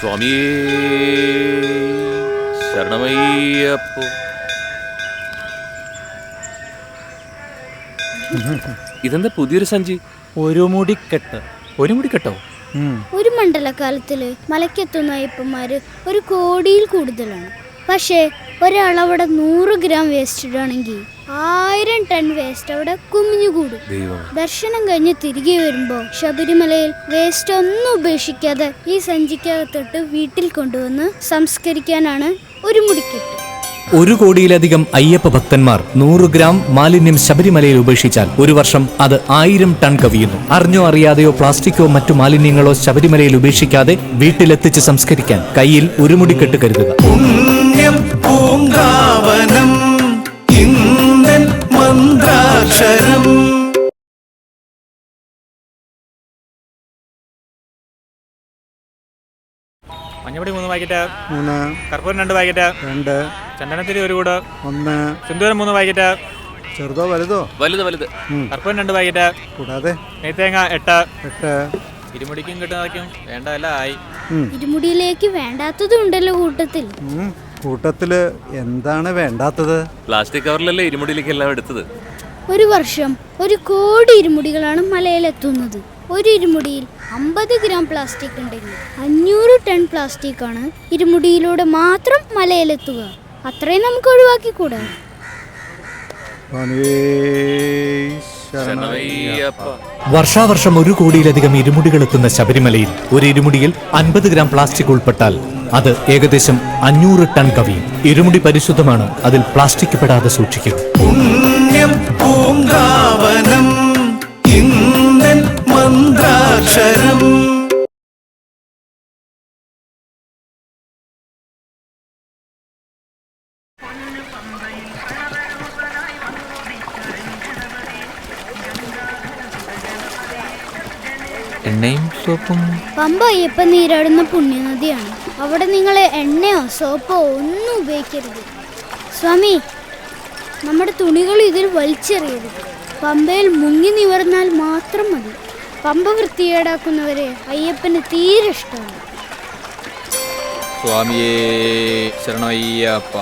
സ്വാമി. ശരണമയ്യപ്പോ. ഇതെന്താ പുതിയൊരു സഞ്ചി? ഒരു മുടിക്കെട്ട്. ഒരു മുടി കെട്ടോ. ഒരു മണ്ഡലകാലത്തിൽ മലക്കെത്തുന്ന അയ്യപ്പന്മാര് ഒരു കോടിയിൽ കൂടുതലാണ്. പക്ഷേ ഒരാൾ അവിടെ നൂറ് ഗ്രാം വേസ്റ്റ് ഇടുകയാണെങ്കിൽ ആയിരം ടൺ വേസ്റ്റ് അവിടെ കുമിഞ്ഞുകൂടും ദർശനം കഴിഞ്ഞ് തിരികെ വരുമ്പോൾ ശബരിമലയിൽ വേസ്റ്റ് ഒന്നും ഉപേക്ഷിക്കാതെ ഈ സഞ്ചിക്കകത്തോട്ട് വീട്ടിൽ കൊണ്ടുവന്ന് സംസ്കരിക്കാനാണ് ഒരു മുടിക്കെട്ട്. ഒരു കോടിയിലധികം അയ്യപ്പ ഭക്തന്മാർ നൂറ് ഗ്രാം മാലിന്യം ശബരിമലയിൽ ഉപേക്ഷിച്ചാൽ ഒരു വർഷം അത് ആയിരം ടൺ കവിയുന്നു. അറിഞ്ഞോ അറിയാതെയോ പ്ലാസ്റ്റിക്കോ മറ്റു മാലിന്യങ്ങളോ ശബരിമലയിൽ ഉപേക്ഷിക്കാതെ വീട്ടിലെത്തിച്ച് സംസ്കരിക്കാൻ കയ്യിൽ ഒരു മുടിക്കെട്ട് കരുതുക. മന്ത്രാക്ഷരം മഞ്ഞപ്പൊടി മൂന്ന് പാക്കറ്റ്. മൂന്ന്. കർപ്പൂരം രണ്ട് പാക്കറ്റ്. രണ്ട്. ചന്ദനത്തിരി ഒരു കൂട്. ഒന്ന്. സിന്ദൂരം മൂന്ന് പാക്കറ്റ്. ചെറുതോ വലുതോ? വലുത് വലുത്. കർപ്പൂരം രണ്ട് പാക്കറ്റ്. കൂടാതെ. നെയ്ത്തേങ്ങ എട്ട്. എട്ട്. ഇരുമുടിക്കും കിട്ടുന്നതൊക്കെയും വേണ്ട എല്ലാം ആയി. ഇരുമുടിയിലേക്ക് വേണ്ടാത്തതും ഉണ്ടല്ലോ കൂട്ടത്തിൽ. കൂട്ടത്തിൽ എന്താണ് വേണ്ടാത്തത്? പ്ലാസ്റ്റിക് കവറിലല്ലേ ഇരുമുടിയിലേക്ക് എല്ലാം എടുത്തത്? ഒരു വർഷം ഒരു കോടി ഇരുമുടികളാണ് മലയിലെത്തുന്നത്. ഒരു ഇരുമുടിയിൽ അമ്പത് ഗ്രാം പ്ലാസ്റ്റിക് ഉണ്ടെങ്കിൽ അഞ്ഞൂറ് ടൺ പ്ലാസ്റ്റിക് ആണ് ഇരുമുടിയിലൂടെ മാത്രം മലയിലെത്തുക. അത്രയും നമുക്ക് ഒഴിവാക്കിക്കൂടാ? വർഷാവർഷം ഒരു കോടിയിലധികം ഇരുമുടികൾ എത്തുന്ന ശബരിമലയിൽ ഒരു ഇരുമുടിയിൽ അൻപത് ഗ്രാം പ്ലാസ്റ്റിക് ഉൾപ്പെട്ടാൽ അത് ഏകദേശം അഞ്ഞൂറ് ടൺ കവിയും. ഇരുമുടി പരിശുദ്ധമാണ് അതിൽ പ്ലാസ്റ്റിക് പെടാതെ സൂക്ഷിക്കുക എണ്ണയും സോപ്പും പമ്പ അയ്യപ്പൻ നീരാടുന്ന പുണ്യനദിയാണ്. അവിടെ നിങ്ങൾ എണ്ണയോ സോപ്പോ ഒന്നും ഉപയോഗിക്കരുത്. സ്വാമി നമ്മുടെ തുണികൾ ഇതിൽ വലിച്ചെറിയരുത്. പമ്പയിൽ മുങ്ങി നിവർന്നാൽ മാത്രം മതി. പമ്പ വൃത്തികേടാക്കുന്നവരെ അയ്യപ്പന് തീരെ ഇഷ്ടമാണ് സ്വാമിയേ ശരണമയ്യപ്പ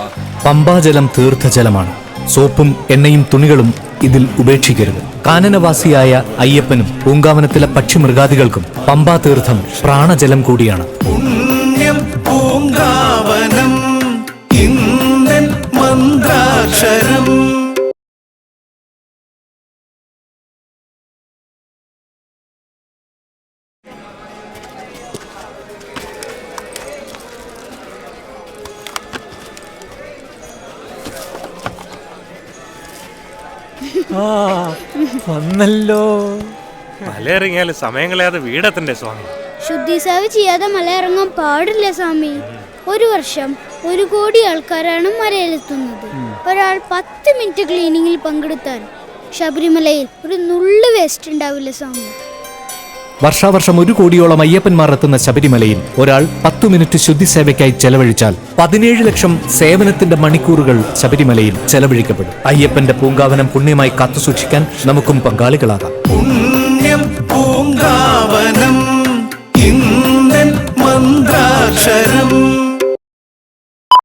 പമ്പാജലം തീർത്ഥജലമാണ്. സോപ്പും എണ്ണയും തുണികളും ഇതിൽ ഉപേക്ഷിക്കരുത്. കാനനവാസിയായ അയ്യപ്പനും പൂങ്കാവനത്തിലെ പക്ഷിമൃഗാദികൾക്കും പമ്പാ തീർത്ഥം പ്രാണജലം കൂടിയാണ്. പൂങ്കാവനം മന്ത്രാക്ഷരം. ആ വന്നല്ലോ. മലയിറങ്ങിയാൽ സമയം കളയാതെ വീടെത്തണ്ടേ സ്വാമി? ശുദ്ധിസേവ ചെയ്യാതെ മല ഇറങ്ങാൻ പാടില്ല സ്വാമി. ഒരു വർഷം ഒരു കോടി ആൾക്കാരാണ് മലയിലെത്തുന്നത്. ഒരാൾ പത്ത് മിനിറ്റ് ക്ലീനിങ്ങിൽ പങ്കെടുത്താൽ ശബരിമലയിൽ ഒരു നുള്ളു വേസ്റ്റ് ഉണ്ടാവില്ല സ്വാമി. വർഷാവർഷം ഒരു കോടിയോളം അയ്യപ്പന്മാർ എത്തുന്ന ശബരിമലയിൽ ഒരാൾ പത്തു മിനിറ്റ് ശുദ്ധിസേവയ്ക്കായി ചെലവഴിച്ചാൽ പതിനേഴ് ലക്ഷം സേവനത്തിന്റെ മണിക്കൂറുകൾ ശബരിമലയിൽ ചെലവഴിക്കപ്പെടും. അയ്യപ്പന്റെ പൂങ്കാവനം പുണ്യമായി കാത്തുസൂക്ഷിക്കാൻ നമുക്കും പങ്കാളികളാകാം.